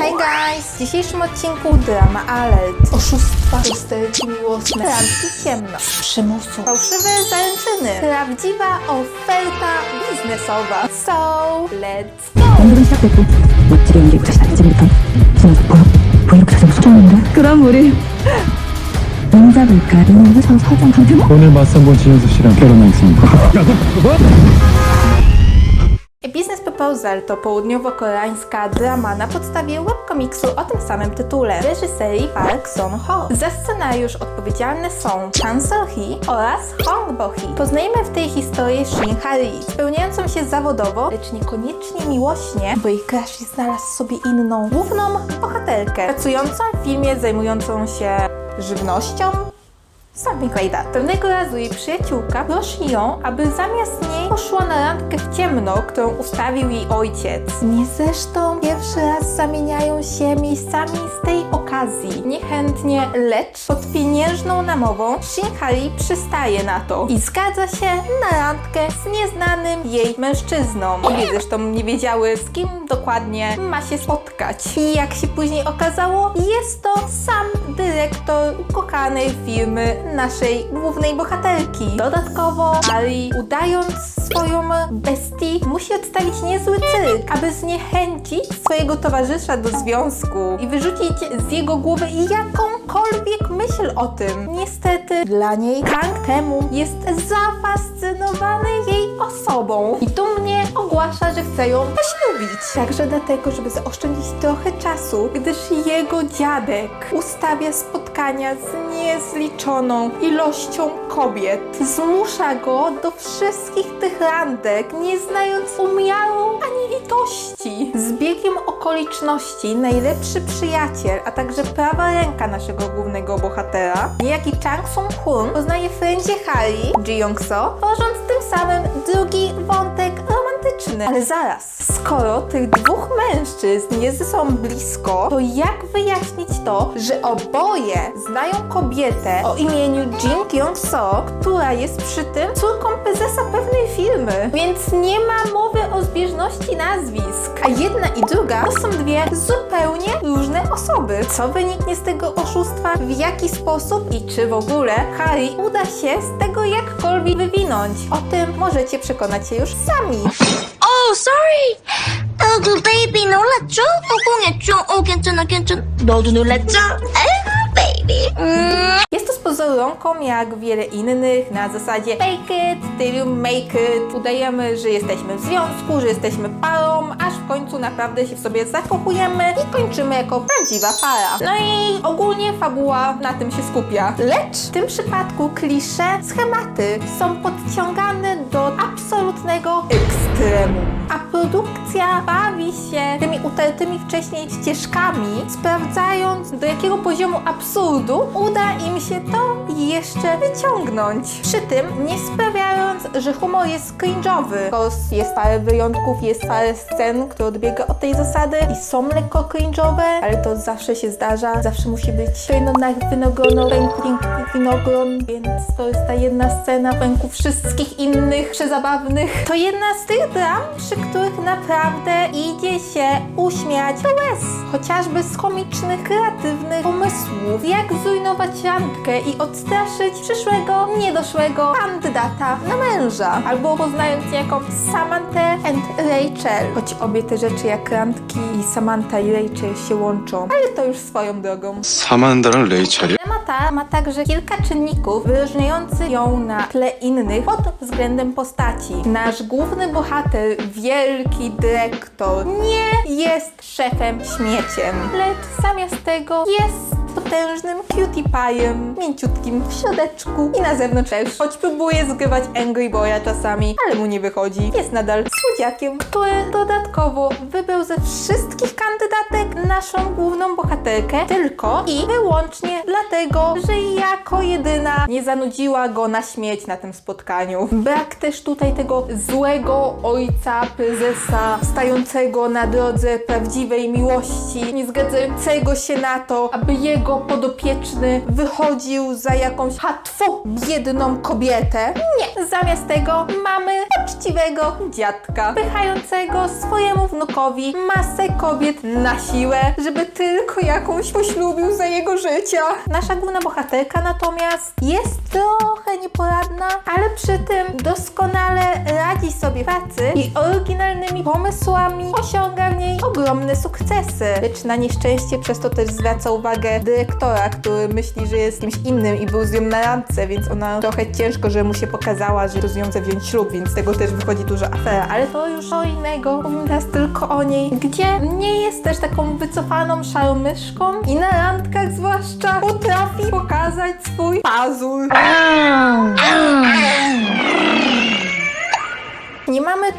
Hi guys! W dzisiejszym odcinku drama alert. Oszustwa, rozterki miłosne, randki ciemno, z przymusu, fałszywe zaręczyny, prawdziwa oferta biznesowa. So, let's go! 오늘은 시작됐고 멋지게 연기부터 시작 지금부터 지금 보여 보이로그 자세가 수정인데 그럼 우리 인자볼까 이놈의 저 서장 강태모 오늘 맞선 본 지현수 씨랑 결혼하겠습니다. Proposal to południowo-koreańska drama na podstawie webkomiksu o tym samym tytule reżyserii Park Son-ho. Za scenariusz odpowiedzialne są Chan So-hee oraz Hong Bo-hee. Poznajemy w tej historii Shin Hari, spełniającą się zawodowo, lecz niekoniecznie miłośnie, bo jej crush znalazł sobie inną, główną bohaterkę, pracującą w firmie zajmującą się żywnością, Something like. Pewnego razu jej przyjaciółka prosi ją, aby zamiast niej poszła na randkę w ciemno, którą ustawił jej ojciec. Nie zresztą pierwszy raz zamieniają się miejscami z tej okazji. Niechętnie, lecz pod pieniężną namową Shinhari przystaje na to i zgadza się na randkę z nieznanym jej mężczyzną. Obie zresztą nie wiedziały z kim dokładnie ma się spotkać. I jak się później okazało, jest to sam dyrektor ukochanej firmy naszej głównej bohaterki. Dodatkowo Ali, udając swoją bestię, musi odstawić niezły cyrk, aby zniechęcić swojego towarzysza do związku i wyrzucić z jego głowy jakąkolwiek myśl o tym. Niestety dla niej Kang temu jest zafascynowany jej osobą i dumnie ogłasza, że chce ją poślubić. Także dlatego, żeby zaoszczędzić trochę czasu, gdyż jego dziadek ustawia spotkania z niezliczoną ilością kobiet. Zmusza go do wszystkich tych randek, nie znając umiaru ani litości. Z biegiem okoliczności najlepszy przyjaciel, a także prawa ręka naszego głównego bohatera, niejaki Chang Sung-hun poznaje Frędzie Harry, Ji Young-so, tworząc tym samym drugi wątek Ale zaraz, skoro tych dwóch mężczyzn jest ze sobą blisko, to jak wyjaśnić to, że oboje znają kobietę o imieniu Jin Kyung-so, która jest przy tym córką prezesa pewnej firmy, więc nie ma mowy o zbieżności nazwisk. A jedna i druga to są dwie zupełnie różne osoby. Co wyniknie z tego oszustwa, w jaki sposób i czy w ogóle Harry uda się z tego jakkolwiek wywinąć? O tym możecie przekonać się już sami Oh, sorry. 어, 그 베이비 놀랐죠? 뽀뽀했죠? 어, 괜찮아, 괜찮아. 너도 놀랐죠? 아이고, 베이비. 음. Jest to z pozoronką jak wiele innych, na zasadzie fake it, till you make it. Udajemy, że jesteśmy w związku, że jesteśmy parą, aż w końcu naprawdę się w sobie zakochujemy i kończymy jako prawdziwa para. No i ogólnie fabuła na tym się skupia. Lecz w tym przypadku klisze, schematy są podciągane do absolutnego ekstremum. A produkcja bawi się tymi utartymi wcześniej ścieżkami, sprawdzając do jakiego poziomu absurdu uda im się to jeszcze wyciągnąć. Przy tym nie sprawiając, że humor jest cringe'owy. Jest parę wyjątków, jest parę scen, które odbiega od tej zasady i są lekko cringe'owe, ale to zawsze się zdarza. Zawsze musi być no na wynogrono winogron, więc to jest ta jedna scena w ręku wszystkich innych przezabawnych. To jedna z tych dram, przy których naprawdę idzie się uśmiać łez. Chociażby z komicznych, kreatywnych pomysłów, jak zrujnować randkę i odstraszyć przyszłego, niedoszłego kandydata na męża. Albo poznając jaką Samantę and Rachel. Choć obie te rzeczy jak randki i Samantha i Rachel się łączą, ale to już swoją drogą. Samantha Rachel? Ta ma także kilka czynników wyróżniających ją na tle innych pod względem postaci. Na Nasz główny bohater, wielki dyrektor, nie jest szefem śmieciem, lecz zamiast tego jest potężnym cutie pie'em, mięciutkim w środeczku i na zewnątrz też. Choć próbuje zgrywać Angry Boya czasami, ale mu nie wychodzi. Jest nadal słodziakiem, który dodatkowo wybrał ze wszystkich kandydatek naszą główną bohaterkę tylko i wyłącznie dlatego, że jako jedyna nie zanudziła go na śmierć na tym spotkaniu. Brak też tutaj tego złego ojca prezesa, stającego na drodze prawdziwej miłości, nie zgadzającego się na to, aby jego podopieczny wychodził za jakąś hatwu biedną kobietę. Nie, zamiast tego mamy poczciwego dziadka, pychającego swojemu wnukowi masę kobiet na siłę żeby tylko jakąś poślubił za jego życia. Nasza główna bohaterka natomiast jest trochę nieporadna, ale przy tym doskonale radzi sobie pracy i oryginalnymi pomysłami osiąga w niej ogromne sukcesy. Lecz na nieszczęście przez to też zwraca uwagę dyrektora, który myśli, że jest kimś innym i był z nią na randce, więc ona trochę ciężko, że mu się pokazała, że z nią zawziąć ślub, więc z tego też wychodzi duża afera. Ale to już o innego. Mówimy teraz tylko o niej, gdzie nie jest też taką wycofaną szaromyszką i na randkach zwłaszcza potrafi pokazać swój pazur.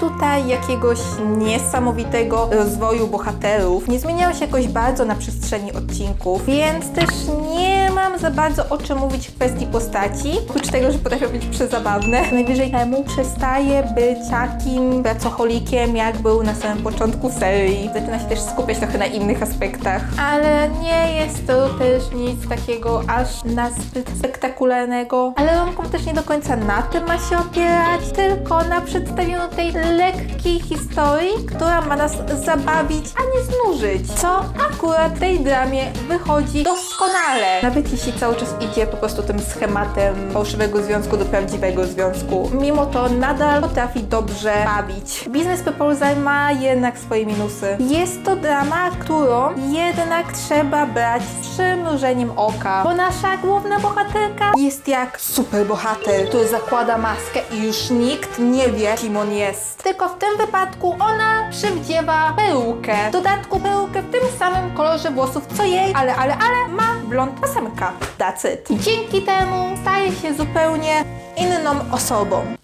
Tutaj jakiegoś niesamowitego rozwoju bohaterów. Nie zmieniają się jakoś bardzo na przestrzeni odcinków, więc też nie mam za bardzo o czym mówić w kwestii postaci. Oprócz tego, że potrafią być przezabawne. Najwyżej temu przestaje być takim pracocholikiem, jak był na samym początku serii. Zaczyna się też skupiać trochę na innych aspektach. Ale nie jest to też nic takiego aż na zbyt spektakularnego. Ale romkom też nie do końca na tym ma się opierać, tylko na przedstawieniu tej lekkiej historii, która ma nas zabawić, a nie znużyć. Co akurat tej dramie wychodzi doskonale. Nawet jeśli cały czas idzie po prostu tym schematem fałszywego związku do prawdziwego związku. Mimo to nadal potrafi dobrze bawić. Biznes Proposal ma jednak swoje minusy. Jest to drama, którą jednak trzeba brać z przymrużeniem oka, bo nasza główna bohaterka jest jak super bohater, który zakłada maskę i już nikt nie wie, kim on jest. Tylko w tym wypadku ona przywdziewa perukę. W dodatku perukę w tym samym kolorze włosów co jej, ale, ale, ale ma blond pasemka. That's it. Dzięki temu staje się zupełnie inną osobą.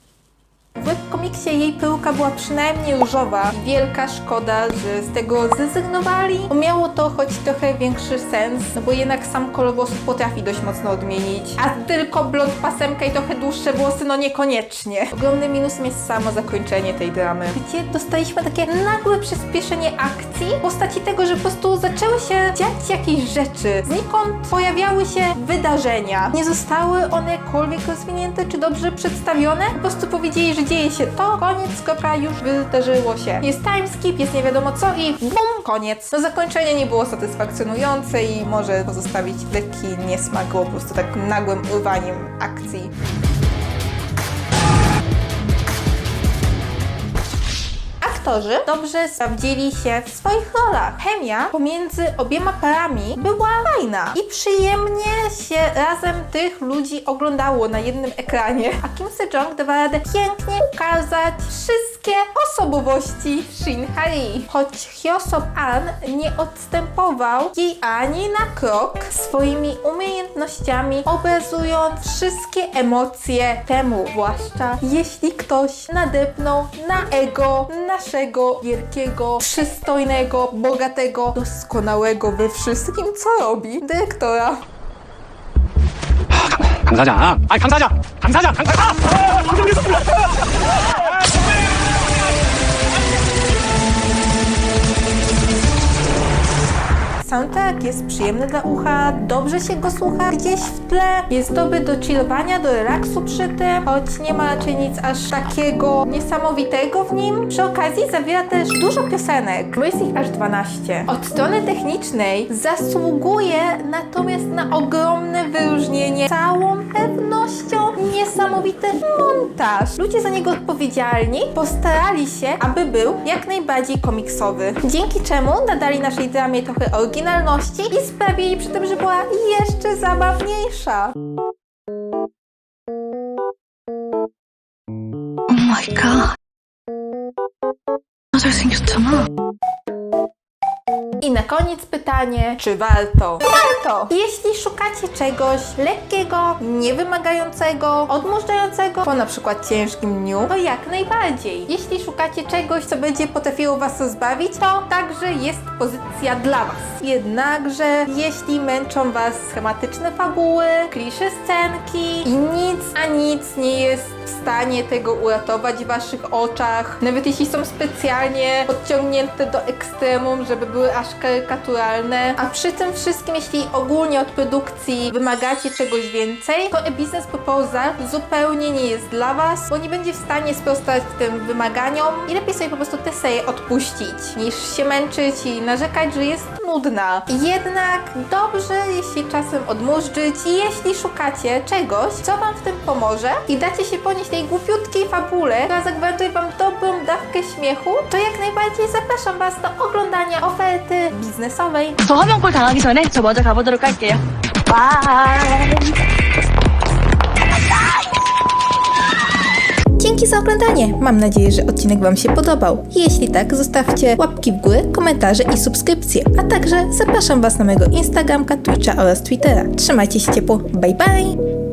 W komiksie jej peruka była przynajmniej różowa. Wielka szkoda, że z tego zrezygnowali. Bo Miało to choć trochę większy sens, no bo jednak sam kolor potrafi dość mocno odmienić. A tylko blond pasemka i trochę dłuższe włosy, no niekoniecznie. Ogromnym minusem jest samo zakończenie tej dramy, gdzie dostaliśmy takie nagłe przyspieszenie akcji w postaci tego, że po prostu zaczęły się dziać jakieś rzeczy. Znikąd pojawiały się wydarzenia. Nie zostały one jakkolwiek rozwinięte czy dobrze przedstawione. Po prostu powiedzieli, że dzieje się to, koniec, kropka, już wydarzyło się. Jest timeskip, jest nie wiadomo co i bum, koniec. No zakończenie nie było satysfakcjonujące i może pozostawić lekki niesmak, po prostu tak nagłym urwaniem akcji. Aktorzy dobrze sprawdzili się w swoich rolach. Chemia pomiędzy obiema parami była fajna i przyjemnie się razem tych ludzi oglądało na jednym ekranie. A Kim Sejong dawa radę pięknie ukazać wszystkie osobowości Shin Hye. Choć Hyosop An nie odstępował jej ani na krok swoimi umiejętnościami, obrazując wszystkie emocje temu, zwłaszcza jeśli ktoś nadepnął na ego naszego wielkiego, przystojnego, bogatego, doskonałego we wszystkim, co robi dyrektora. 강 사장, 아니 강 사장, 강 사장, 강 사장. Soundtrack jest przyjemny dla ucha, dobrze się go słucha gdzieś w tle, jest dobry do chillowania, do relaksu przy tym, choć nie ma raczej nic aż takiego niesamowitego w nim. Przy okazji zawiera też dużo piosenek, bo jest ich aż 12. Od strony technicznej zasługuje natomiast na ogromne wyróżnienie całą pewnością niesamowity montaż. Ludzie za niego odpowiedzialni postarali się, aby był jak najbardziej komiksowy. Dzięki czemu nadali naszej dramie trochę oryginalności oryginalności i sprawili przy tym, że była jeszcze zabawniejsza. Oh my god. No to jest nieco i na koniec pytanie, czy warto? Warto! Jeśli szukacie czegoś lekkiego, niewymagającego, odmurzającego po na przykład ciężkim dniu, to jak najbardziej. Jeśli szukacie czegoś, co będzie potrafiło Was rozbawić, to także jest pozycja dla Was. Jednakże, jeśli męczą Was schematyczne fabuły, klisze scenki i nic, a nic nie jest w stanie tego uratować w waszych oczach. Nawet jeśli są specjalnie podciągnięte do ekstremum, żeby były aż karykaturalne. A przy tym wszystkim, jeśli ogólnie od produkcji wymagacie czegoś więcej, to e-business proposal zupełnie nie jest dla was, bo nie będzie w stanie sprostać tym wymaganiom i lepiej sobie po prostu tę serię odpuścić, niż się męczyć i narzekać, że jest nudna. Jednak dobrze, jeśli czasem odmurzyć i jeśli szukacie czegoś, co wam w tym pomoże i dacie się ponieść tej głupiutkiej fabule, która zagwarantuje wam dobrą dawkę śmiechu, to jak najbardziej zapraszam was do oglądania oferty biznesowej. 저 화면골 당하기 전에 저 먼저 가보도록 할게요. Dzięki za oglądanie. Mam nadzieję, że odcinek Wam się podobał. Jeśli tak, zostawcie łapki w górę, komentarze i subskrypcje. A także zapraszam Was na mojego Instagramka, Twitcha oraz Twittera. Trzymajcie się ciepło. Bye bye!